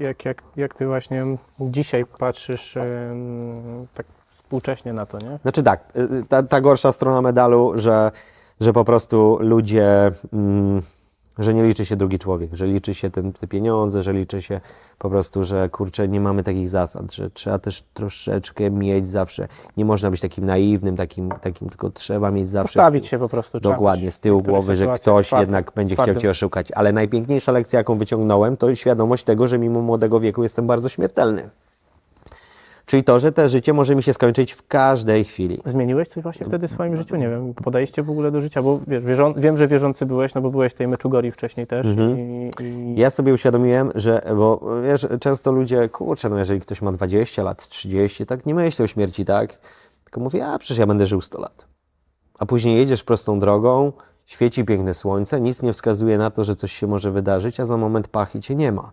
Jak, jak, jak ty właśnie dzisiaj patrzysz tak współcześnie na to, nie? Znaczy tak, y, ta, ta gorsza strona medalu, że, że po prostu ludzie, mm, że nie liczy się drugi człowiek, że liczy się ten, te pieniądze, że liczy się po prostu, że kurczę, nie mamy takich zasad, że trzeba też troszeczkę mieć zawsze, nie można być takim naiwnym, takim, takim tylko trzeba mieć zawsze... Postawić się po prostu. Dokładnie, z tyłu głowy, że ktoś twardym- jednak będzie chciał. Cię oszukać. Ale najpiękniejsza lekcja, jaką wyciągnąłem, to świadomość tego, że mimo młodego wieku jestem bardzo śmiertelny. Czyli to, że to życie może mi się skończyć w każdej chwili. Zmieniłeś coś właśnie wtedy w swoim życiu? Nie wiem, podejście w ogóle do życia, bo wiesz, wierzą, wiem, że wierzący byłeś, no bo byłeś w tej Meczugori wcześniej też Mhm. i, i Ja sobie uświadomiłem, że, bo wiesz, często ludzie, kurczę, no jeżeli ktoś ma 20 lat, 30, tak nie myśli o śmierci, tak? Tylko mówi, a przecież ja będę żył 100 lat. A później jedziesz prostą drogą, świeci piękne słońce, nic nie wskazuje na to, że coś się może wydarzyć, a za moment pach i cię nie ma.